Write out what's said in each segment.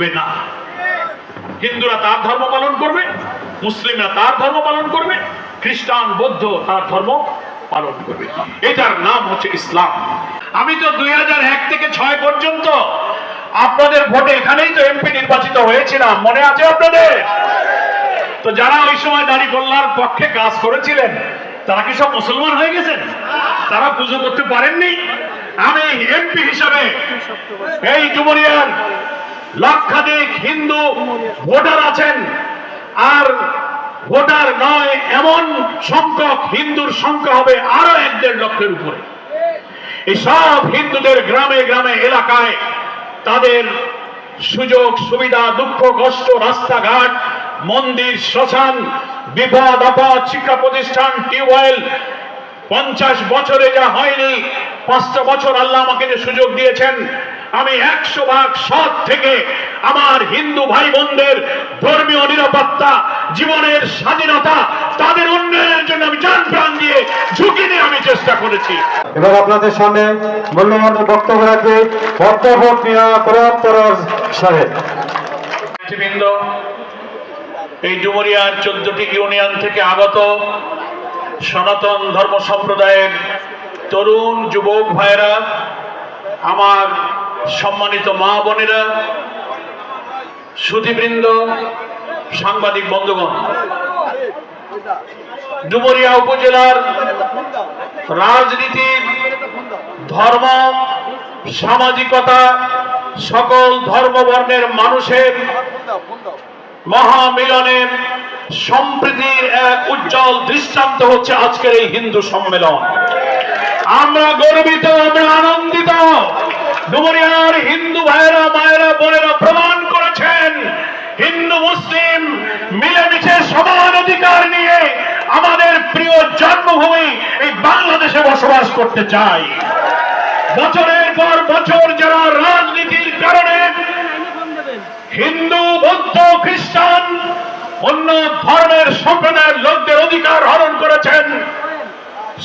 চলবে না। হিন্দুরা তার ধর্ম পালন করবে, মুসলিমরা তার ধর্ম পালন করবে, খ্রিস্টান, বৌদ্ধ তার ধর্ম পালন করবে। এটার নাম হচ্ছে ইসলাম। আমি তো দুই থেকে ছয় পর্যন্ত আপনাদের ভোটে এখানেই তো এমপি নির্বাচিত হয়েছিলাম। মনে আছে আপনাদের? তো যারা ওই সময় দাঁড়িপাল্লার পক্ষে কাজ করেছিলেন, তারা কি সব মুসলমান হয়ে গেছেন? তারা পুজো করতে পারেননি? আমি এমপি হিসাবে এই ডুমুরিয়ার লক্ষাধিক হিন্দু ভোটার আছেন, আর ভোটার নয়, এমন সংখ্যক হিন্দুর সংখ্যা হবে আরও এক দেড় লক্ষের উপরে। এই সব হিন্দুদের গ্রামে গ্রামে এলাকায় তাদের সুযোগ, সুবিধা, দুঃখ, কষ্ট, রাস্তাঘাট, মন্দির, শ্মশান, বিপদ, আপদ, শিক্ষা প্রতিষ্ঠান, টিউবওয়েল, পঞ্চাশ বছরে যা হয়নি পাঁচটা বছর আল্লাহ আমাকে যে সুযোগ দিয়েছেন আমি একশো ভাগ সৎ থেকে আমার হিন্দু ভাই বোনদের ধর্মীয় নিরাপত্তা জীবনের স্বাধীনতা তাদের উন্নয়নের জন্য আমি জান প্রাণ দিয়ে ঝুঁকি নিয়ে আমি চেষ্টা করেছি। এবার আপনাদের সামনে মূল্যবান বক্তব্য রাখবে অধ্যাপক মিয়া কোরআন সাহেব। নেতৃবৃন্দ এই ডুমুরিয়ার চোদ্দটি ইউনিয়ন থেকে আগত সনাতন ধর্ম সম্প্রদায়ের তরুণ যুবক ভাইরা আমার সম্মানিত মা বোনেরা, সুধীবৃন্দ, সাংবাদিক বন্ধুগণ, ডুমুরিয়া উপজেলার রাজনীতির ধর্ম, সামাজিকতা, সকল ধর্মবর্ণের মানুষের মহামিলনের সম্প্রীতির এক উজ্জ্বল দৃষ্টান্ত হচ্ছে আজকের এই হিন্দু সম্মেলন। আমরা গর্বিত, আমরা আনন্দিত। ডুমুরিয়ার হিন্দু ভাইয়েরা, মায়েরা, বোনেরা প্রমাণ করেছেন, হিন্দু, মুসলিম মিলেমিশে সমান অধিকার নিয়ে আমাদের প্রিয় জন্মভূমি এই বাংলাদেশে বসবাস করতে চাই। বছরের পর বছর যারা রাজনীতির কারণে হিন্দু, বৌদ্ধ, খ্রিস্টান, অন্য ধর্মের সম্প্রদায়ের লোকদের অধিকার হরণ করেছেন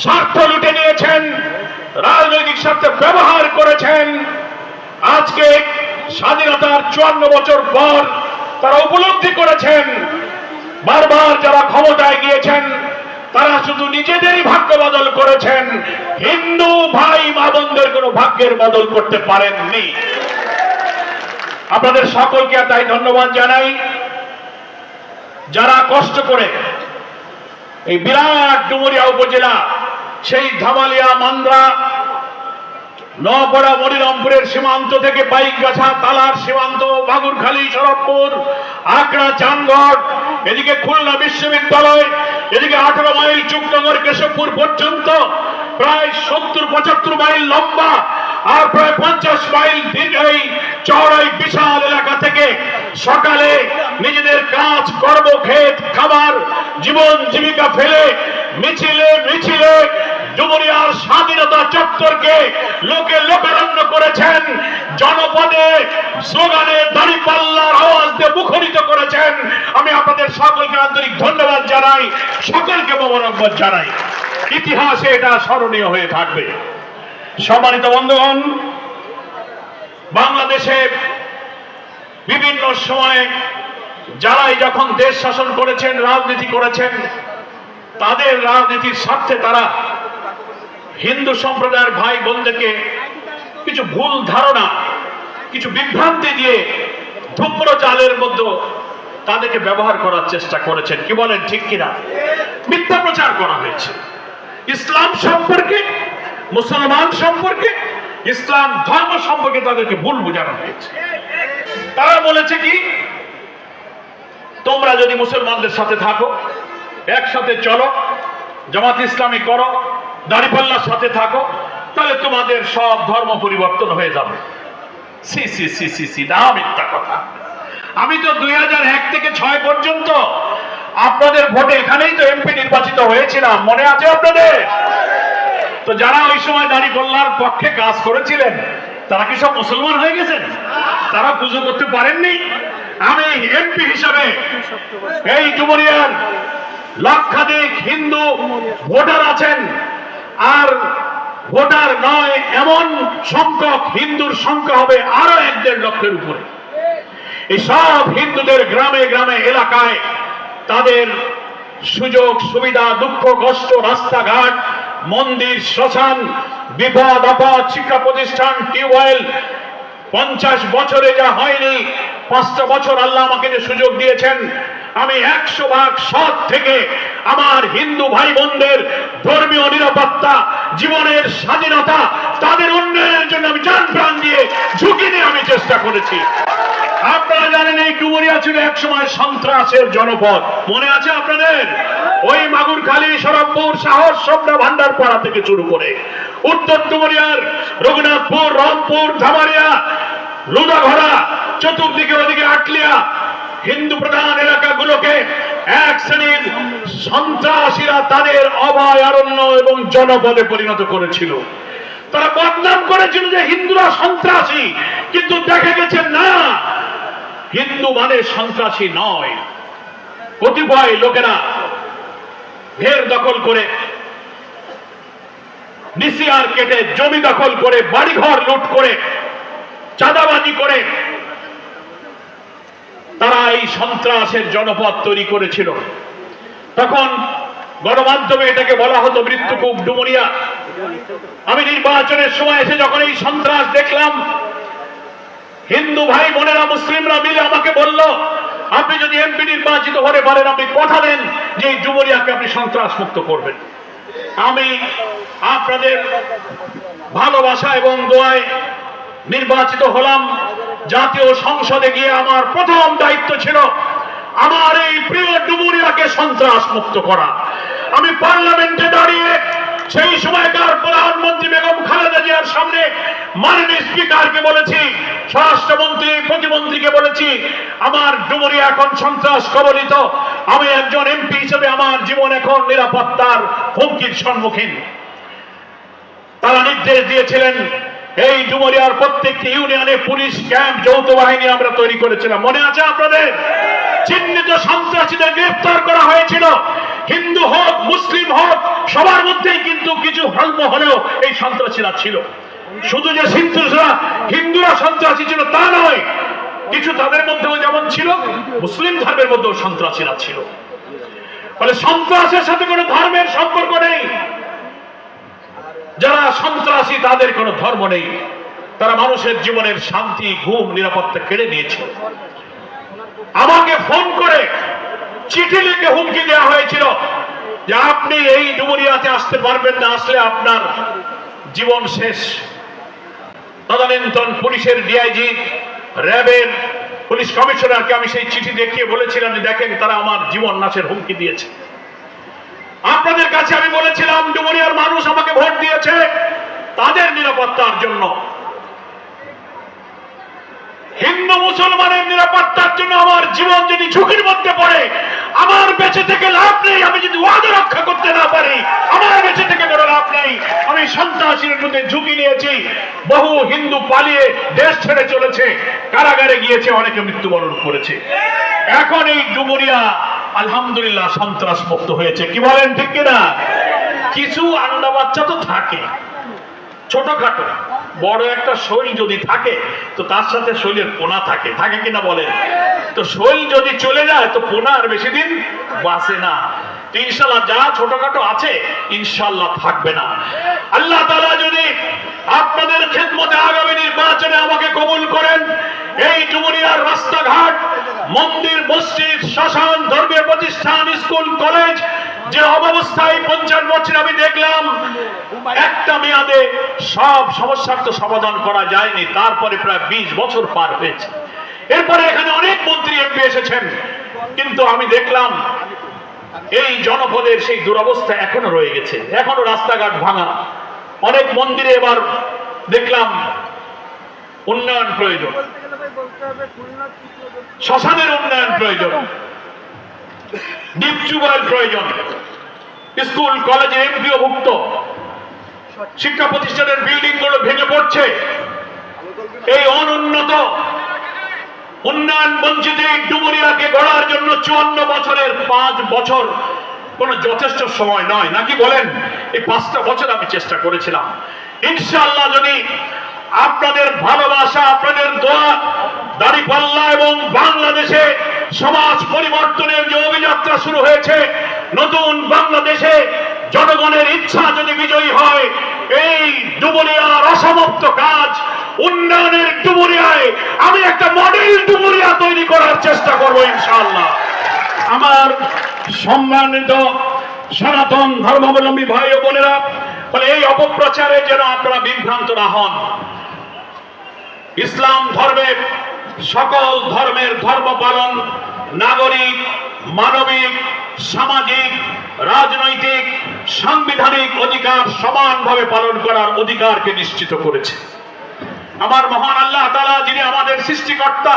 স্বার্থ লুটে নিয়েছেন, রাজনৈতিক স্বার্থে ব্যবহার করেছেন। আজকে স্বাধীনতার চুয়ান্ন বছর পর তারা উপলব্ধি করেছেন, বারবার যারা ক্ষমতায় গিয়েছেন, তারা শুধু নিজেদেরই ভাগ্য বদল করেছেন। হিন্দু ভাই মাদনদের কোনো ভাগ্যের বদল করতে পারেননি। আপনাদের সকলকে তাই ধন্যবাদ জানাই। যারা কষ্ট করে এই বিরাট ডুমুরিয়া উপজেলা সেই ধামালিয়া মান্দ্রা নপাড়া মনিরামপুরের সীমান্ত থেকে বাইকগাছা তালার সীমান্ত, বাগুরখালী শরৎপুর আকড়া চান্দগড় এদিকে খুলনা বিশ্ববিদ্যালয়, এদিকে আঠারো মাইল চুকনগর কেশবপুর পর্যন্ত, প্রায় সত্তর, পঁচাত্তর মাইল লম্বা আর প্রায় পঞ্চাশ মাইল দীর্ঘ এই চওড়াই বিশাল এলাকা থেকে সকালে নিজেদের কাজ, কর্মক্ষেত, খাবার, জীবন, জীবিকা ফেলে মিছিলে মিছিলে ডুমুরিয়ার স্বাধীনতা চত্বরকে লোকে লোকারণ্য করেছেন, জনপদে স্লোগানে দাঁড়িপাল্লার আওয়াজ দিয়ে মুখরিত করেছেন। আমি আপনাদের সকলকে আন্তরিক ধন্যবাদ জানাই, সকলকে মোবারকবাদ জানাই। ইতিহাসে এটা স্মরণীয় হয়ে থাকবে। সম্মানিত বন্ধুগণ, বাংলাদেশে বিভিন্ন সময়ে যারাই যখন দেশ শাসন করেছেন, রাজনীতি করেছেন, তাদের রাজনীতির স্বার্থে তারা হিন্দু সম্প্রদায়ের ভাই বোনদেরকে কিছু ভুল ধারণা, কিছু বিভ্রান্তি দিয়ে ধূম্র জালের মধ্যে তাদেরকে ব্যবহার করার চেষ্টা করেছেন। কি বলেন, ঠিক কিনা? মিথ্যা প্রচার করা হয়েছে। ইসলাম সম্পর্কে, মুসলমান সম্পর্কে, ইসলাম ধর্ম সম্পর্কে তাদেরকে ভুল বোঝানো হয়েছে। তারা বলেছে কি, তোমরা যদি মুসলমানদের সাথে থাকো, একসাথে চলো, জামাত ইসলামী করো দাড়িপাল্লার সাথে থাকো, তাহলে তোমাদের সব ধর্ম পরিবর্তন হয়ে যাবে। সি সি সি সি সি, না মিথ্যা কথা। আমি তো দুই থেকে ছয় পর্যন্ত আপনাদের ভোটে এখানেই তো এমপি নির্বাচিত হয়েছিলাম। মনে আছে আপনাদের? তো যারা ওই সময় পক্ষে কাজ করেছিলেন, তারা কি সব মুসলমান হয়ে গেছেন? তারা পুজো করতে পারেননি? আমি এমপি হিসাবে এই ডুমুরিয়ার লক্ষাধিক হিন্দু ভোটার আছেন। আর ভোটার নয়, এমন সংখ্যক হিন্দুর সংখ্যা হবে আরও এক দেড় লক্ষের উপরে। এই সব হিন্দুদের গ্রামে গ্রামে, এলাকায় তাদের সুযোগ, সুবিধা, দুঃখ, কষ্ট, রাস্তাঘাট, মন্দির, শ্মশান, বিপদ, আপদ, শিক্ষা প্রতিষ্ঠান, টিউবওয়েল, পঞ্চাশ বছরে যা হয়নি পাঁচটা বছর আল্লাহ আমাকে যে সুযোগ দিয়েছেন আমি একশো ভাগ সৎ থেকে আমার হিন্দু ভাই বোনদের ধর্মীয় নিরাপত্তা, জীবনের স্বাধীনতা, তাদের উন্নয়নের জন্য আমি জান প্রাণ দিয়ে ঝুঁকি নিয়ে আমি চেষ্টা করেছি। আপনারা জানেন এই ডুমুরিয়া ছিল একসময় সন্ত্রাসের জনপদ। মনে আছে আপনাদের? ওই মাগুরখালী শরৎপুর, সাহস সবরা ভান্ডার পাড়া থেকে শুরু করে উত্তর ডুমুরিয়ার রঘুনাথপুর, রংপুর, ধামারিয়া লুদাঘরা চতুর্দিকে ওদিকে আটলিয়া হিন্দু প্রধান এলাকাগুলোকে এক শ্রেণির সন্ত্রাসীরা তাদের অভয়ারণ্য এবং জনপদে পরিণত করেছিল। তারা বদনাম করেছিল যে হিন্দুরা সন্ত্রাসী, কিন্তু দেখা গেছে না। হিন্দু মানে সন্ত্রাসী নয়। কতিপয় লোকেরা ঘের দখল করে ডিসিআর কেটে জমি দখল করে, বাড়িঘর লুট করে, চাঁদাবাজি করে তারা এই সন্ত্রাসের জনপদ তৈরি করেছিল। তখন গণমাধ্যমে এটাকে বলা হতো মৃত্যুকূপ ডুমুরিয়া। আমি নির্বাচনের সময় এসে যখন এই সন্ত্রাস দেখলাম, হিন্দু ভাই বোনেরা, মুসলিমরা মিলে আমাকে বলল, আপনি যদি এমপি নির্বাচিত হতে পারেন, আপনি কথা দেন যে এই ডুমুরিয়াকে আপনি সন্ত্রাস মুক্ত করবেন। আমি আপনাদের ভালোবাসা এবং দোয়ায় নির্বাচিত হলাম। জাতীয় সংসদে গিয়ে আমার প্রথম দায়িত্ব ছিল আমার এই প্রিয় ডুমুরিয়াকে সন্ত্রাস মুক্ত করা। আমি পার্লামেন্টে দাঁড়িয়ে সেই সময়কার প্রধানমন্ত্রী বেগম খালেদা জিয়ার সামনে মাননীয় স্পিকারকে বলেছি, স্বরাষ্ট্রমন্ত্রী, প্রতিমন্ত্রীকে বলেছি, আমার ডুমুরিয়া এখন সন্ত্রাস কবলিত। আমি একজন এমপি হিসেবে আমার জীবন এখন নিরাপত্তার হুমকির সম্মুখীন। তারা নির্দেশ দিয়েছিলেন এই ডুমরিয়ার প্রত্যেকটি ইউনিয়নে পুলিশ, ক্যাম্প, যৌথ বাহিনী আমরা তৈরি করেছিলাম। মনে আছে আপনাদের? চিহ্নিত সন্ত্রাসীদের গ্রেফতার করা হয়েছিল। হিন্দু হোক, মুসলিম হোক, সবার মধ্যেই কিন্তু কিছু হল্প হলেও এই সন্ত্রাসীরা ছিল। শুধু যে হিন্দুরা হিন্দুরা সন্ত্রাসী ছিল তা নয়, কিছু তাদের মধ্যেও যেমন ছিল, মুসলিম ধর্মের মধ্যেও সন্ত্রাসীরা ছিল। ফলে সন্ত্রাসের সাথে কোনো ধর্মের সম্পর্ক নেই। যারা সন্ত্রাসী, তাদের কোনো ধর্ম নেই। তারা মানুষের জীবনের শান্তি, ঘুম, নিরাপত্তা কেড়ে নিয়েছে। আমাকে ফোন করে চিঠি লিখে হুমকি দেওয়া হয়েছিল যে আপনি এই ডুমুরিয়াতে আসতে পারবেন না, আসলে আপনার জীবন শেষ। তদানীন্তন পুলিশের ডিআইজি, র্যাবের পুলিশ কমিশনারকে আমি সেই চিঠি দেখিয়ে বলেছিলাম দেখেন তারা আমার জীবন নাশের হুমকি দিয়েছে। আপনাদের কাছে আমি বলেছিলাম ডুমুরিয়ার মানুষ আমাকে ভোট দিয়েছে তাদের নিরাপত্তার জন্য। হিন্দু মুসলমানের নিরাপত্তার জন্য আমার জীবন যদি ঝুঁকির মধ্যে পড়ে, আমার বেঁচে থেকে লাভ নেই, আমি যদি ওয়াদা রক্ষা করতে না পারি, আমার বেঁচে থেকে বড় লাভ নেই। আমি সন্ত্রাসীর মধ্যে ঝুঁকি নিয়েছি, বহু হিন্দু পালিয়ে দেশ ছেড়ে চলেছে, কারাগারে গিয়েছে, অনেকে মৃত্যুবরণ করেছে। এখন এই ডুমুরিয়া আলহামদুলিল্লাহ সন্ত্রাস মুক্ত হয়েছে। কি বলেন, ঠিক কিনা? কিছু আন্ডা বাচ্চা তো থাকে, ছোটখাটো। বড় একটা শৈল যদি থাকে, তো তার সাথে শৈলের পোনা থাকে। থাকে কিনা বলেন? তো শৈল যদি চলে যায়, তো পোনা আর বেশি দিন বাঁচে না। ইনশাল্লাহ যা ছোটখাটো আছে, ইনশাল্লাহ থাকবে না। আল্লাহ তালা যদি আপনাদের খেদমতে আগামী নির্বাচনে আমাকে কবুল করেন, এই ডুমুরিয়ার রাস্তাঘাট, মন্দির, মসজিদ, শ্মশান, ধর্মীয় প্রতিষ্ঠান, স্কুল, কলেজ যে অবস্থায় পঞ্চাশ বছর আমি দেখলাম, একটা মেয়াদে সব সমস্যার তো সমাধান করা যায়নি, তারপরে প্রায় বিশ বছর পার হয়েছে। এরপরে এখানে অনেক মন্ত্রী এমপি এসেছেন, কিন্তু আমি দেখলাম এই জনপদের সেই দুরবস্থা এখনও রয়ে গেছে, এখনও রাস্তাঘাট ভাঙা। অনেক মন্দিরে এবার দেখলাম উন্নয়ন প্রয়োজন। শ্মশানের উন্নয়ন প্রয়োজন। ডিপ প্রয়োজন। স্কুল কলেজে এমপিও ভুক্ত। শিক্ষা প্রতিষ্ঠানের বিল্ডিংগুলো ভেঙে পড়ছে। এই অনুন্নত উন্নয়ন বঞ্চিত এই ডুমুরিয়াকে গড়ার জন্য চুয়ান্ন বছরের পাঁচ বছর কোন যথেষ্ট সময় নয়। নাকি বলেন? এই পাঁচটা বছর আমি চেষ্টা করেছিলাম। ইনশাআল্লাহ যদি আপনাদের ভালোবাসা ভালোবাসা, আপনাদের দোয়া, দাড়িপাল্লা এবং বাংলাদেশে সমাজ পরিবর্তনের যে অভিযাত্রা শুরু হয়েছে, নতুন বাংলাদেশে জনগণের ইচ্ছা যদি বিজয়ী হয়, এই ডুবুরিয়ার অসমাপ্ত কাজ উন্নয়নের ডুবুরিয়ায় আমি একটা মডেল ডুবুরিয়া তৈরি করার চেষ্টা করব ইনশাআল্লাহ। আমার সম্মানিত সনাতন ধর্মাবলম্বী ভাই ও বোনেরা ফলে এই অপপ্রচারে যেন আপনারা বিভ্রান্ত না হন। ইসলাম ধর্মের সকল ধর্মের ধর্ম পালন, নাগরিক, মানবিক, সামাজিক, রাজনৈতিক, সাংবিধানিক অধিকার সমানভাবে পালন করার অধিকারকে নিশ্চিত করেছে। আমার মহান আল্লাহ তালা যিনি আমাদের সৃষ্টিকর্তা,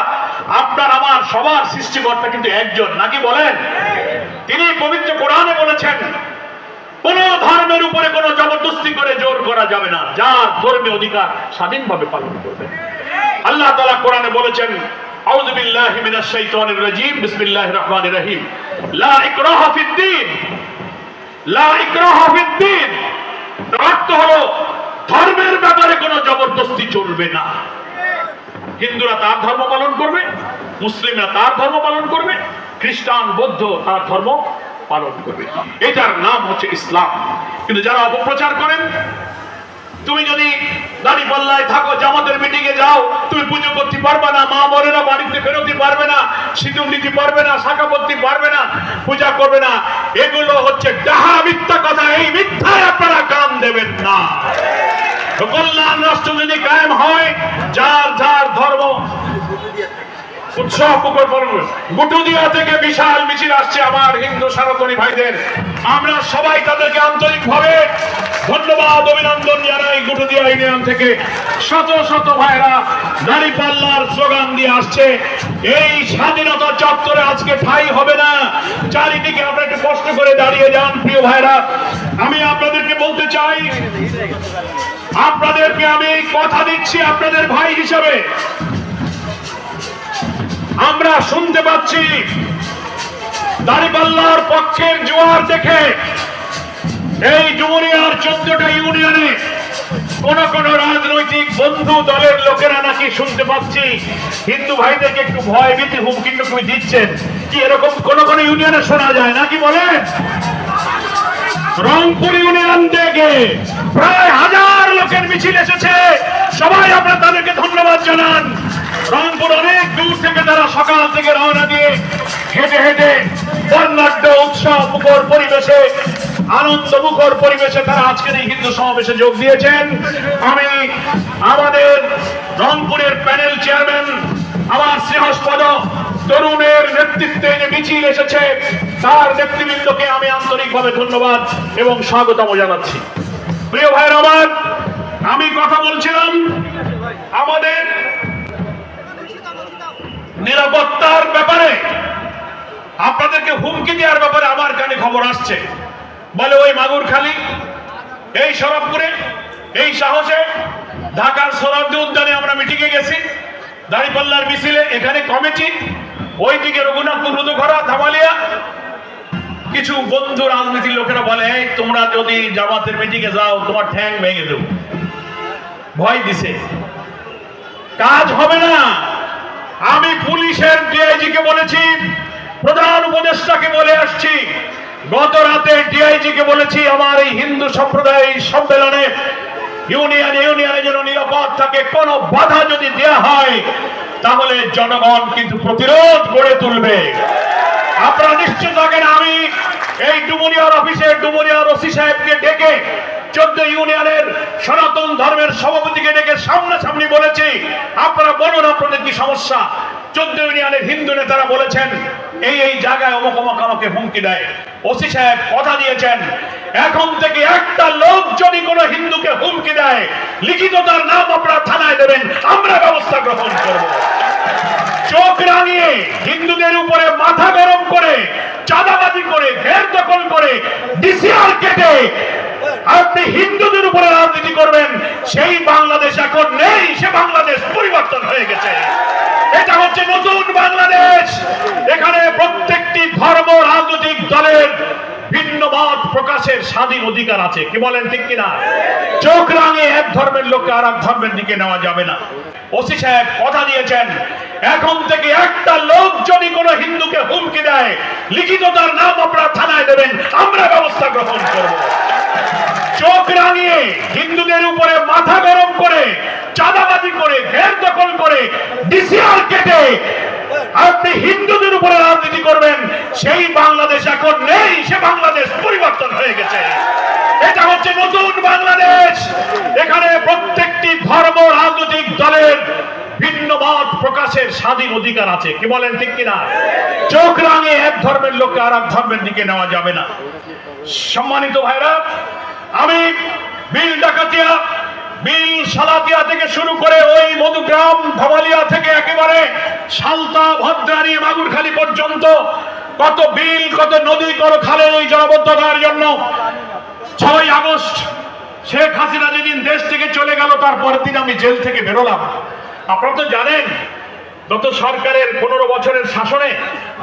আপনার আমার সবার সৃষ্টিকর্তা কিন্তু একজন, নাকি বলেন? তিনি পবিত্র কোরআনে বলেছেন কোন ধর্মের উপরে কোনো জবরদস্তি করে জোর করা যাবে না। যার ধর্মীয় অধিকার স্বাধীনভাবে পালন করবে। আল্লাহ তালা কোরআনে বলেছেন, আউযু বিল্লাহি মিনাশ শাইতানির রাজীম, বিসমিল্লাহির রহমানির রহিম। লা ইকরাহা ফিদ্দীন লা ইকরাহা ফিদ্দীন তার অর্থ হলো, ধর্মের ব্যাপারে কোনো জবরদস্তি চলবে না। হিন্দুরা তার ধর্ম পালন করবে, মুসলিমরা তার ধর্ম পালন করবে, খ্রিস্টান, বৌদ্ধ তার ধর্ম পালন করবে। এটার নাম হচ্ছে ইসলাম। কিন্তু যারা অপপ্রচার করেন, তুমি যদি দাড়ি পাল্লায় থাকো, জামাতের মিটিং এ যাও, তুমি পুজো করতে পারবে না, মা বোনেরা বাড়িতে ফেরোতে পারবে না, সিঁদুর নিতে পারবে না, শাখা করতে পারবে না, পূজা করবে না। এগুলো হচ্ছে ডাহা মিথ্যা কথা, এই মিথ্যায় আপনারা কান দেবেন না। কল্যাণ রাষ্ট্র যদি কায়েম হয়, যার যার ধর্ম থেকে বিশাল মিছিল আসছে আমার হিন্দু ভাইদের। আমরা সবাই তাদেরকে ধন্যবাদ, অভিনন্দন জানাই ইউনিয়ন থেকে। শত শত ভাইরা দাড়ি পাল্লার স্লোগান দিয়ে আসছে। এই স্বাধীনতা চত্বরে আজকে ঠাই হবে না। চারিদিকে আমরা একটু কষ্ট করে দাঁড়িয়ে যান, প্রিয় ভাইরা। আমি আপনাদেরকে বলতে চাই, আপনাদেরকে আমি কথা দিচ্ছি আপনাদের ভাই হিসাবে। আমরা শুনতে পাচ্ছি দাড়িপাল্লার পক্ষের জোয়ার দেখে এই ডুমুরিয়ার চোদ্দটা ইউনিয়নে কোন কোন রাজনৈতিক বন্ধু দলের লোকেরা নাকি শুনতে পাচ্ছি, হিন্দু ভাইদেরকে একটু ভয় ভীতি হুমকি টুকমি দিচ্ছেন, কি এরকম কোন কোন ইউনিয়নে শোনা যায় নাকি বলেন? রংপুর ইউনিয়ন থেকে প্রায় হাজার লোকের মিছিল এসেছে, সবাই আপনারা তাদেরকে ধন্যবাদ জানান। রংপুর অনেক দূর থেকে তারা সকাল থেকে রওনা দিয়ে হেঁটে হেঁটে বর্ণাঢ্য উৎসব মুখর পরিবেশে, আনন্দ মুখর পরিবেশে তারা আজকের এই হিন্দু সমাবেশে যোগ দিয়েছেন। আমি আমাদের রংপুরের প্যানেল চেয়ারম্যান, আমার স্নেহস্পদ তরুণের নেতৃত্বে যে মিছিল এসেছে, তার নেতৃবৃন্দকে আমি আন্তরিকভাবে ধন্যবাদ এবং স্বাগতম জানাচ্ছি। প্রিয় ভাইয়ের আমার, আমি কথা বলছিলাম আমাদের নিরাপত্তার ব্যাপারে আপনাদেরকে হুমকি দেওয়ার ব্যাপারে আমার কানে খবর আসছে। বলে ওই মাগুরখালী, এই শরৎপুরে এই সাহসে ঢাকার সোরাব্দি উদ্যানে আমরা মিটিংয়ে গেছি। দাঁড়িপাল্লার মিছিলে এখানে কমিটি, ওইদিকে রঘুনাথপুর রুদুঘরা, ধামালিয়া। কিছু বন্ধু রাজনীতির লোকেরা বলে, এই, তোমরা যদি জামাতের মিটিংয়ে যাও, তোমার ঠ্যাং ভেঙে দেব। ভয় দিছে। কাজ হবে না। আমি পুলিশের ডিআইজি কে বলেছি, প্রধান উপদেষ্টাকে বলে আসছি। গত রাতে ডিআইজি কে বলেছি, আমার এই হিন্দু সম্প্রদায় সম্মেলনে ইউনিয়ন ইউনিয়নে যেন নিরাপদ থাকে কোনো বাধা যদি দেয়া হয়, তাহলে জনগণ কিন্তু প্রতিরোধ গড়ে তুলবে। আপনারা নিশ্চিত থাকেন, আমি এই ডুমুরিয়ার অফিসে ডুমুরিয়ার ওসি সাহেবকে ডেকে চোদ্দ ইউনিয়নের সনাতন ধর্মের সভাপতিকে ডেকে সামনাসামনি বলেছি। আপনারা বলুন আপনাদের কি সমস্যা? চোদ্দ ইউনিয়নের হিন্দু নেতারা বলেছেন, এই এই জায়গায় অমুক অমুক আমাকে হুমকি দেয়। ওসি সাহেব কথা দিয়েছেন, এখন থেকে একটা লোক যদি কোনো হিন্দুকে হুমকি দেয়, লিখিত তার নাম আপনারা থানায় দেবেন, আমরা ব্যবস্থা গ্রহণ করব। চোখ রাঙিয়ে হিন্দুদের উপরে মাথা গরম করে, চাঁদাবাজি করে, ঘের দখল করে, ডিসিআর কেটে আপনি হিন্দুদের উপরে রাজনীতি করবেন, সেই বাংলাদেশ এখন নেই, সে বাংলাদেশ পরিবর্তন হয়ে গেছে। এটা হচ্ছে নতুন বাংলাদেশ। এখানে প্রত্যেকটি ধর্ম, রাজনৈতিক দলের ভিন্ন মত প্রকাশের স্বাধীন অধিকার আছে। কি বলেন ঠিক কিনা? চোখ রাঙে এক ধর্মের লোককে আর এক ধর্মের দিকে নেওয়া যাবে না। ওসি সাহেব কথা দিয়েছেন, এখন থেকে একটা লোক যদি কোনো হিন্দুকে হুমকি দেয়, লিখিত তার নাম আপনারা থানায় দেবেন, আমরা ব্যবস্থা গ্রহণ করব। চোখ রাঙিয়ে হিন্দুদের উপরে মাথা গরম করে, চাঁদাবাজি করে, ঘের দখল করে, ডিসিআর কেটে আপনি হিন্দুদের উপরে রাজনীতি করবেন, সেই বাংলাদেশ এখন নেই, সে বাংলাদেশ পরিবর্তন হয়ে গেছে। এটা হচ্ছে নতুন বাংলাদেশ। এখানে প্রত্যেকটি ধর্ম, রাজনৈতিক দলের ভিন্ন মত প্রকাশের স্বাধীন অধিকার আছে। কি বলেন ঠিক কিনা? চোখ রাঙে এক ধর্মের লোককে আর এক ধর্মের দিকে নেওয়া যাবে না। সম্মানিত ভাইরা, আমি বিল ডাকাতিয়া বিল সালাতিয়া থেকে শুরু করে ওই মধুগ্রাম ধমালিয়া থেকে একেবারে সালতা ভদ্রারি মাগুরখালী পর্যন্ত কত বিল, কত নদী, কত খালের এই জলাবদ্ধতার জন্য ছয় আগস্ট শেখ হাসিনা যেদিন দেশ থেকে চলে গেল তারপরের দিন আমি জেল থেকে বেরোলাম। আপনারা তো জানেন, গত সরকারের পনেরো বছরের শাসনে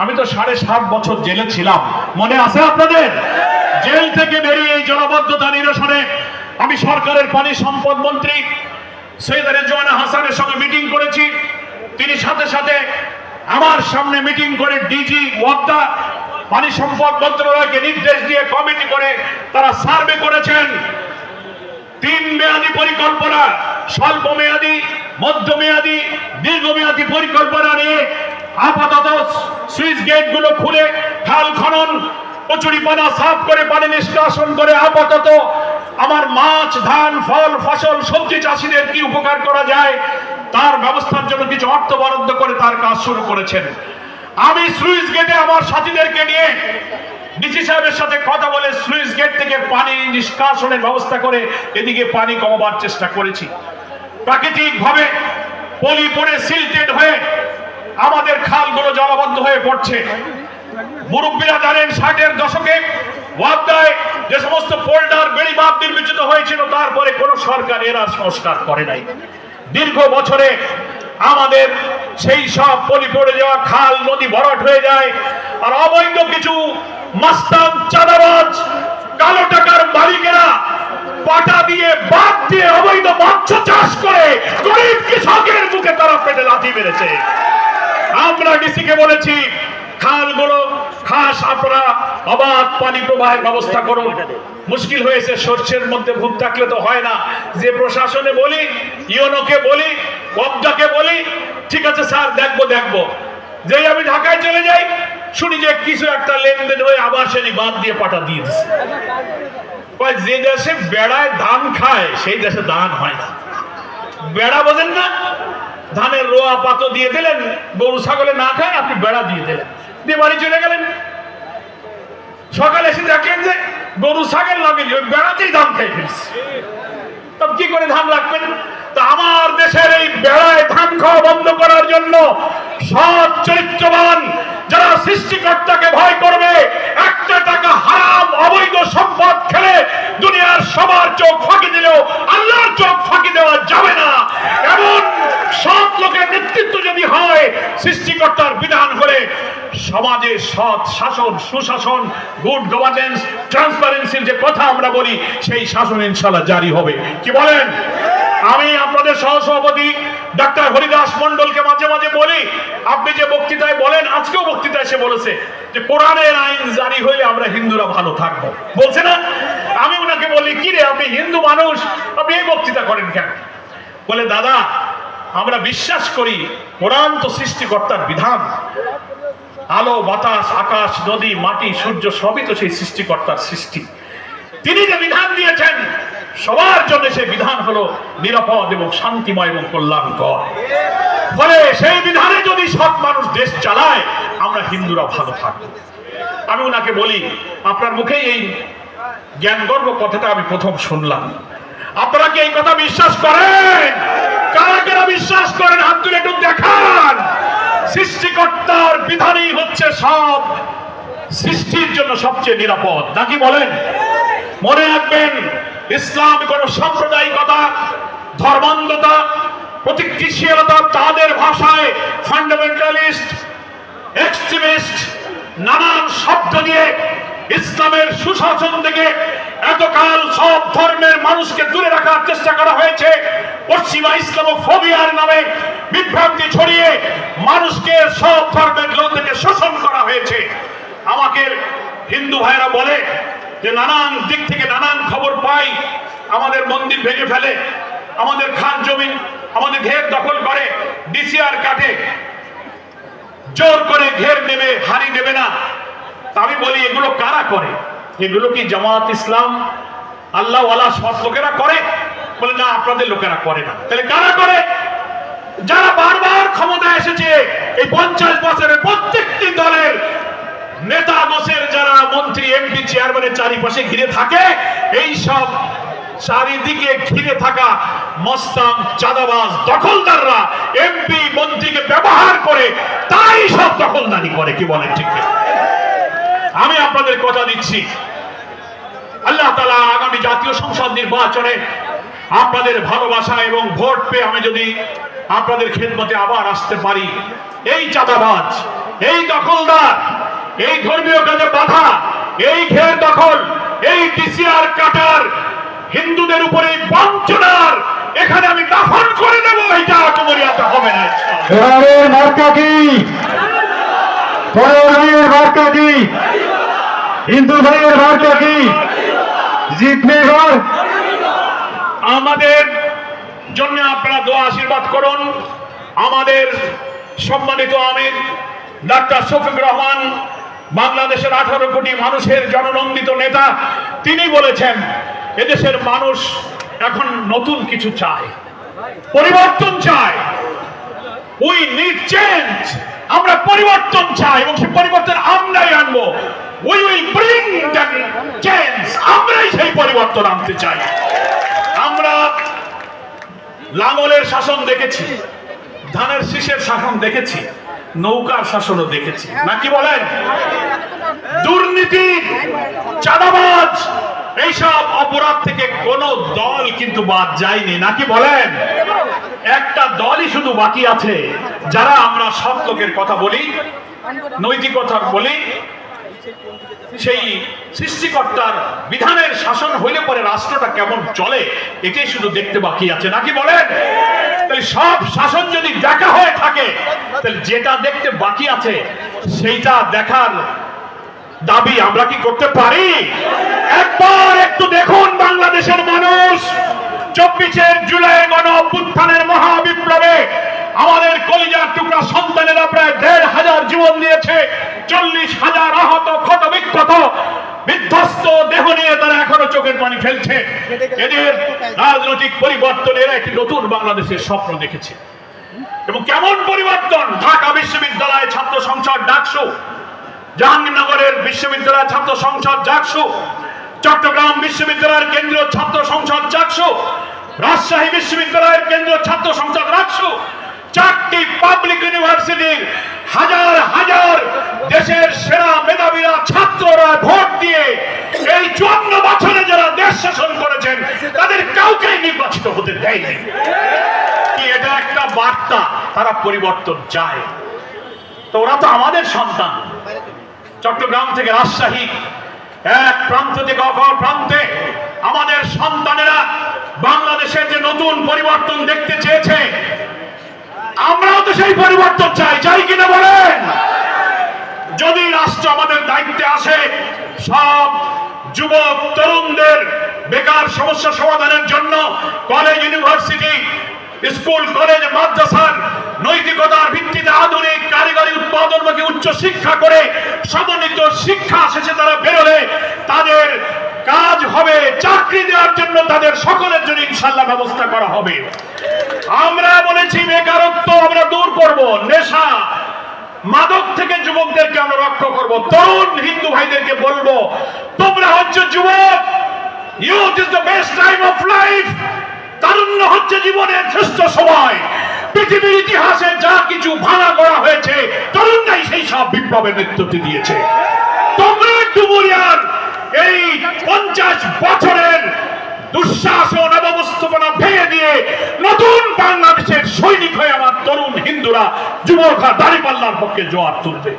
আমি তো সাড়ে সাত বছর জেলে ছিলাম। মনে আছে আপনাদের? জেল থেকে বেরিয়ে এই জলাবদ্ধতা নিরসনে আমি সরকারের পানি সম্পদ মন্ত্রী সৈয়দ রেজওয়ানা হাসানের সঙ্গে মিটিং করেছি। তিনি সাথে সাথে আমার সামনে মিটিং করে ডিজি ওয়াদ্দা পানি সম্পদ মন্ত্রণালয়কে নির্দেশ দিয়ে কমিটি করে তারা সার্ভে করেছেন। তিন মেয়াদী পরিকল্পনা, স্বল্প মেয়াদী মধ্যমেয়াদী দীর্ঘমেয়াদী পরিকল্পনা নিয়ে আপাতত সুইচ গেটগুলো খুলে, খাল খনন, কচুরিপানা সাফ করে, পানি নিষ্কাশন করে আপাতত আমার মাছ, ধান, ফল, ফসল, সবজি চাষিদের কি উপকার করা যায়, তার ব্যবস্থার জন্য কিছু অর্থ বরাদ্দ করে তার কাজ শুরু করেছেন। আমি সুইচ গেটে আমার সাথীদেরকে নিয়ে ডিসি সাহেবের সাথে কথা বলে সুইচ গেট থেকে পানি নিষ্কাশনের ব্যবস্থা করে এদিকে পানি কমাবার চেষ্টা করেছি। প্রাকৃতিক ভাবে পলি পড়ে সিলটেড হয়ে আমাদের খালগুলো জলবদ্ধ হয়ে পড়ছে। মুরব্বীরা জানেন ষাটের দশকে ওয়াবদায় যে সমস্ত ফোল্ডার বেড়িবাদ নির্মিত হয়েছিল, তারপরে কোন সরকার এরা সংস্কার করে নাই। দীর্ঘ বছরে আমাদের সেই সব পলি পড়ে যাওয়া খাল, নদী ভরাট হয়ে যায়, আর অবৈধ কিছু মাস্তান, চাঁদাবাজ, কালো টাকার মালিকেরা পাটা দিয়ে বাদ দিয়ে অবৈধ মৎস্য চাষ করে গরিব কৃষকের মুখে তারা পেটে লাথি মেরেছে। আমরা ডিসিকে বলেছি, খালগুলো খাস আপনারা অবাধ পানি প্রবাহের ব্যবস্থা করুন। মুশকিল হয়েছে, সর্ষের মধ্যে ভূত থাকলে তো হয় না। যে প্রশাসনে বলি ইউনোকে বলি, ওয়াবদাকে বলি, ঠিক আছে স্যার, দেখব দেখব। যেই আমি ঢাকায় চলে যাই, শুনি যে কিছু একটা লেনদেন হয়ে আবার সেই বাদ দিয়ে পাঠা দিয়ে দিচ্ছে কয়, যে দেশে বেড়ায় ধান খায়, সেই দেশে ধান হয় না। বেড়া বোঝেন না? ধানের রোয়া পাত দিয়ে দিলেন, গরু ছাগলে না খায়, আপনি বেড়া দিয়ে দিলেন। দিয়ে বাড়ি চলে গেলেন। সকালে এসে দেখলেন যে গরু ছাগল লাগেনি ওই বেড়াতেই ধান খেয়ে ফেলছে তবে কি করে ধান তা আমার দেশের এই বেড়ায় ধান খাওয়া বন্ধ করার জন্য সৎ চরিত্রবান যারা সৃষ্টিকর্তাকে ভয় করবে, একটা টাকা হারাম, অবৈধ সম্পদ খেলে দুনিয়ার সবার চোখ ফাঁকি দিলেও আল্লাহর চোখ ফাঁকি দেওয়া যাবে না। এমন সৎ লোকের নেতৃত্ব যদি হয়, সৃষ্টিকর্তার বিধান হলে সমাজে সৎ শাসন, সুশাসন, গুড গভর্নেন্স ট্রান্সপারেন্সির যে কথা আমরা বলি, সেই শাসন ইনশাল্লাহ জারি হবে। কি বলেন? আমি আপনাদের সহসভাপতি ডাক্তার হরিদাস মন্ডলকে মাঝে মাঝে বলি, আপনি যে বক্তৃতায় বলেন, আজকেও বক্তৃতায় সে বলেছে যে কোরআনের আইন জারি হইলে আমরা হিন্দুরা ভালো থাকব। বলছে না? আমি ওনাকে বলি কি রে আপনি হিন্দু মানুষ, আপনি এই বক্তৃতা করেন কেন? বলে, দাদা, আমরা বিশ্বাস করি কোরআন তো সৃষ্টিকর্তার বিধান। আলো, বাতাস, আকাশ, নদী, মাটি, সূর্য সবই তো সেই সৃষ্টিকর্তার সৃষ্টি। তিনি যে বিধান দিয়েছেন সবার জন্য সেই বিধান হলো নিরাপদ এবং শান্তিময় এবং কল্যাণকর। ফলে সেই বিধানে যদি সৎ মানুষ দেশ চালায়, আমরা হিন্দুরা ভালো থাকব। আমি ওনাকে বলি, আপনার মুখেই এই জ্ঞান গর্ব কথাটা আমি প্রথম শুনলাম। আপনারা কি এই কথা বিশ্বাস করেন? কারা কারা বিশ্বাস করেন? হাত তুলে একটু দেখান। সৃষ্টিকর্তার বিধানই হচ্ছে সব সৃষ্টির জন্য সবচেয়ে নিরাপদ। নাকি বলেন? মনে রাখবেন ইসলাম কোন সাম্প্রদায়িকতা, ধর্মান্ধতা প্রতিক্রিয়াশীলতা তাদের ভাষায় ফান্ডামেন্টালিস্ট এক্সট্রিমিস্ট নানান শব্দ দিয়ে ইসলামের সুশাসন থেকে এতকাল সব ধর্মের মানুষকে দূরে রাখার চেষ্টা করা হয়েছে। পশ্চিমা ইসলাম ইসলামোফোবিয়ার নামে বিভ্রান্তি ছড়িয়ে মানুষকে সব ধর্মের লোক থেকে শোষণ করা হয়েছে। আমাকে হিন্দু ভাইরা বলে যে নানান দিক থেকে নানান খবর পাই, আমাদের মন্দির ভেঙে ফেলে, আমাদের খান জমি, আমাদের ঘের দখল করে, ডিসিআর কাটে, জোর করে ঘের নেবে, হারি নেবে না। আমি বলি, এগুলো কারা করে? এগুলো কি জামাত ইসলাম? আল্লাহ সৎ লোকেরা করে? বলে, না, আপনাদের লোকেরা করে না। তাহলে কারা করে? যারা বারবার ক্ষমতায় এসেছে, এই পঞ্চাশ বছরের প্রত্যেকটি দলের নেতা দোষের যারা মন্ত্রী এমপি চেয়ারম্যানের চারিপাশে ঘিরে থাকে, এই সব চারিদিকে ঘিরে থাকা মস্তান চাঁদাবাজ দখলদাররা এমপি মন্ত্রীকে ব্যবহার করে তাই সব দখলদারি করে, কি বলেন ঠিক আমি আপনাদের কথা দিচ্ছি। আল্লাহ তালা আগামী জাতীয় সংসদ নির্বাচনে আপনাদের ভালোবাসা এবং ভোট পেয়ে আমি যদি আপনাদের খেদমতে আবার আসতে পারি, এই চাঁদাবাজ, এই দখলদার এই ধর্মীয় কাজে বাধা এই ঘের দখল এই টিসিআর কাটার হিন্দুদের উপরে বঞ্চনার এখানে আমি দাফন করে দেবো এইটা অটমরিয়াতে হবে না এবারের মার্কা কি? পরের মার্কা কি? হিন্দু ভাইয়ের মার্কা কি? জিতবে এবার? আমাদের জন্য আপনারা দোয়া আশীর্বাদ করুন। আমাদের সম্মানিত আমির ডাক্তার শফিক রহমান বাংলাদেশের আঠারো কোটি মানুষের জননন্দিত নেতা, তিনি বলেছেন, এদেশের মানুষ এখন নতুন কিছু চায়, পরিবর্তন চায়। চেঞ্জ আমরা পরিবর্তন চাই এবং সেই পরিবর্তন আমরাই আনব। আমরাই সেই পরিবর্তন আনতে চাই। আমরা লাঙলের শাসন দেখেছি, ধানের শীষের শাসন দেখেছি। নৌকার শাসনও দেখেছি। নাকি বলেন? দুর্নীতি, চাঁদাবাজ, এইসব অপরাধ থেকে কোন দল কিন্তু বাদ যায়নি। নাকি বলেন? একটা দলই শুধু বাকি আছে। যারা আমরা সৎ লোকের কথা বলি, নৈতিকতার বলি, সেই সৃষ্টিকর্তার বিধানের শাসন হইলে পরে রাষ্ট্রটা কেমন চলে, এটাই শুধু দেখতে বাকি আছে। নাকি বলেন? তাহলে সব শাসন যদি দেখা হয়ে থাকে, তাহলে যেটা দেখতে বাকি আছে, সেইটা দেখার দাবি আমরা কি করতে পারি? একবার একটু দেখুন বাংলাদেশের মানুষ। চব্বিশের জুলাই গণ অভ্যুত্থানের মহাবিপ্লবে আমাদের কলিজার টুকরা সন্তানেরা প্রায় দেড় হাজার জীবন দিয়েছে, চল্লিশ হাজার আহত, ক্ষত বিক্ষত বিধ্বস্ত দেহ নিয়ে তারা এখনও চোখের পানি ফেলছে। এদের রাজনৈতিক পরিবর্তনের একটি নতুন বাংলাদেশের স্বপ্ন দেখেছে। এবং কেমন পরিবর্তন? ঢাকা বিশ্ববিদ্যালয় ছাত্র সংসদ ডাকসু, জাহাঙ্গীরনগরের বিশ্ববিদ্যালয় ছাত্র সংসদ জাকসু চট্টগ্রাম বিশ্ববিদ্যালয়ের কেন্দ্রীয় ছাত্র সংসদ জাকসু রাজশাহী বিশ্ববিদ্যালয়ের কেন্দ্রীয় ছাত্র সংসদ রাকসু চারটি পাবলিক ইউনিভার্সিটির হাজার হাজার দেশের সেরা মেধাবীরা ছাত্ররা ভোট দিয়ে এই চুয়ান্ন বছরে যারা দেশ শাসন করেছেন তাদের কাউকে নির্বাচিত হতে দেয়নি কি এটা একটা বার্তা তারা পরিবর্তন চায়। তো ওরা তো আমাদের সন্তান। চট্টগ্রাম থেকে রাজশাহী, এক প্রান্ত থেকে অপর প্রান্তে আমাদের সন্তানেরা বাংলাদেশের যে নতুন পরিবর্তন দেখতে চেয়েছে, আমরাও তো সেই পরিবর্তন চাই। চাই কিনা বলেন? যদি রাষ্ট্র আমাদের দায়িত্বে আসে, সব যুবক, তরুণদের বেকার সমস্যা সমাধানের জন্য কলেজ ইউনিভার্সিটি স্কুল, কলেজ, মাদ্রাসার নৈতিকতার ভিত্তিতে আধুনিক কারিগরি উৎপাদনমুখী উচ্চ শিক্ষা করে সমন্বিত শিক্ষা শেষে তারা বেরোলে, তাদের কাজ হবে চাকরি দেওয়ার জন্য, তাদের সকলের জন্য ইনশাল্লাহ ব্যবস্থা করা হবে। আমরা বলেছি, বেকারত্ব আমরা দূর করব, নেশা, মাদক থেকে যুবকদেরকে আমরা রক্ষা করব, তরুণ হিন্দু ভাইদেরকে বলব, তোমরা হচ্ছে যুবক youth is the best time of life তারুণ্য হচ্ছে জীবনের শ্রেষ্ঠ সময়। পৃথিবীর ইতিহাসে যা কিছু ভাঙা করা হয়েছে, তরুণরাই সেই সব বিপ্লবের নেতৃত্ব দিয়েছে। তোমরা ডুবুরিয়ার এই পঞ্চাশ বছরের দুঃশাসন অবস্থাপনা ভেঙে দিয়ে নতুন বাংলাদেশের সৈনিক হয়ে আমার তরুণ হিন্দুরা যুবকরা দাঁড়িপাল্লার পক্ষে জোয়ার তুলবে।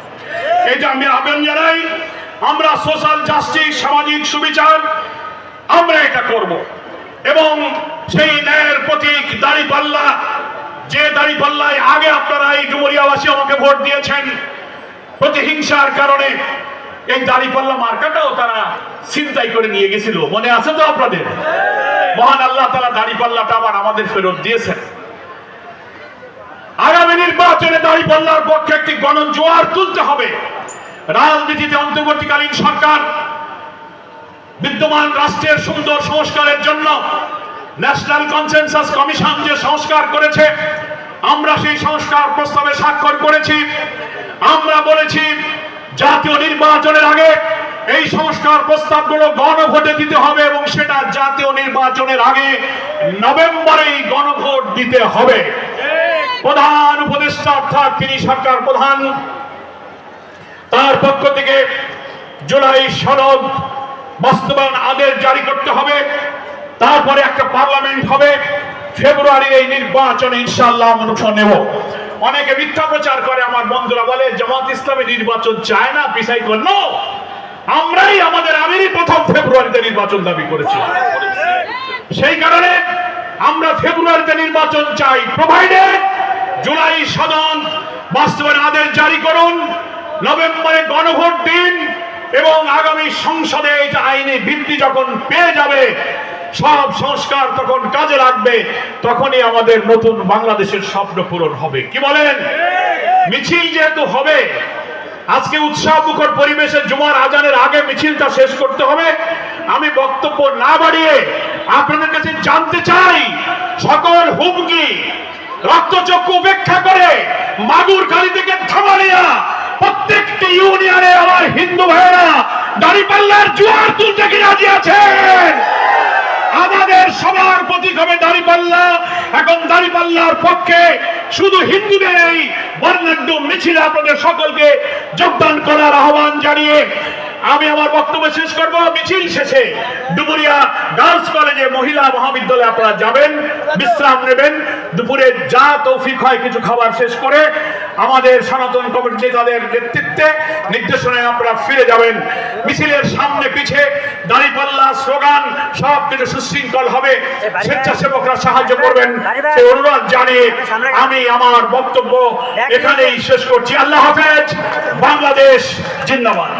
এটা আমি আবেদন জানাই, আমরা সোশ্যাল জাস্টিস সামাজিক সুবিচার, আমরা এটা করব। এবং সেই ন্যায়ের প্রতীক দাড়িপাল্লা যে দাড়িপাল্লায় আগে আপনারা এই ডুমুরিয়াবাসী আমাকে ভোট দিয়েছেন প্রতিহিংসার কারণে, এই দাড়িপাল্লা মার্কাটাও তারা চিন্তাই করে নিয়ে গেছিল। মনে আছে তো আপনাদের? মহান আল্লাহ তারা দাড়িপাল্লাটা আবার আমাদের ফেরত দিয়েছেন। আগামী নির্বাচনে দাঁড়িপাল্লার পক্ষে একটি গণজোয়ার তুলতে হবে। রাজনীতিতে অন্তর্বর্তীকালীন সরকার বিদ্যমান রাষ্ট্রের সুন্দর সংস্কারের জন্য ন্যাশনাল কনসেনসাস কমিশন যে সংস্কার করেছে, আমরা সেই সংস্কার প্রস্তাবে স্বাক্ষর করেছি। আমরা বলেছি, জাতীয় নির্বাচনের আগে এই সংস্কার প্রস্তাবগুলো গণভোটে দিতে হবে এবং সেটা জাতীয় নির্বাচনের আগে নভেম্বরেই গণভোট দিতে হবে। প্রধান উপদেষ্টা অর্থাৎ তিনি সরকার প্রধান। তার পক্ষ থেকে জুলাই সনদ বাস্তবায়ন আদেশ জারি করতে হবে। তারপরে একটা পার্লামেন্ট হবে। ফেব্রুয়ারির এই নির্বাচনে ইনশাআল্লাহ আমরা অংশ নেব। অনেকে মিথ্যা প্রচার করে, আমার বন্ধুরা বলে, জামাত ইসলামী নির্বাচন চায় না, পিছাই করল আমরাই আমাদের আমিরই প্রথম ফেব্রুয়ারিতে নির্বাচন দাবি করেছি। সেই কারণে আমরা ফেব্রুয়ারিতে নির্বাচন চাই। প্রোভাইডেড জুলাই সদন, বাস্তবায়ন আদেশ জারি করুন। নভেম্বরে গণভোট দিন। এবং আগামী সংসদে এটা আইনি ভিত্তি যখন পেয়ে যাবে, সব সংস্কার তখন কাজে লাগবে, তখনই আমাদের নতুন বাংলাদেশের স্বপ্ন পূরণ হবে। কি বলেন? মিছিল যেহেতু হবে, আজকে উৎসব মুখর পরিবেশে জুমার আজানের আগে মিছিলটা শেষ করতে হবে। আমি বক্তব্য না বাড়িয়ে আপনাদের কাছে জানতে চাই, সকল হুমকি, রক্তচক্ষু উপেক্ষা করে মাগুর খালি থেকে থামালিয়া প্রত্যেকটি ইউনিয়নে হিন্দু ভাইয়েরা দাঁড়িপাল্লার জোয়ার তুলতে কি রাজি আছেন? আমাদের সবার প্রতীক হবে দাঁড়িপাল্লা এখন দাঁড়িপাল্লার পক্ষে শুধু হিন্দুদের এই বর্ণাঢ্য মিছিল আপনাদের সকলকে যোগদান করার আহ্বান জানিয়ে আমি আমার বক্তব্য শেষ করব মিছিল শেষে ডুবুরিয়া গার্লস কলেজে মহিলা মহাবিদ্যালয়ে আপনারা যাবেন বিশ্রাম নেবেন দুপুরে যা তৌফিক হয় কিছু খাবার শেষ করে আমাদের সনাতন কমিটি তাদের নেতৃত্বে নির্দেশনায় আপনারা ফিরে যাবেন। মিছিলের সামনে পিছে দাঁড়িপাল্লা স্লোগান সব কিছু সুশৃঙ্খল হবে। স্বেচ্ছাসেবকরা সাহায্য করবেন। সেই অনুরোধ জানিয়ে আমি আমার বক্তব্য এখানেই শেষ করছি। আল্লাহ হাফেজ। বাংলাদেশ জিন্দাবাদ।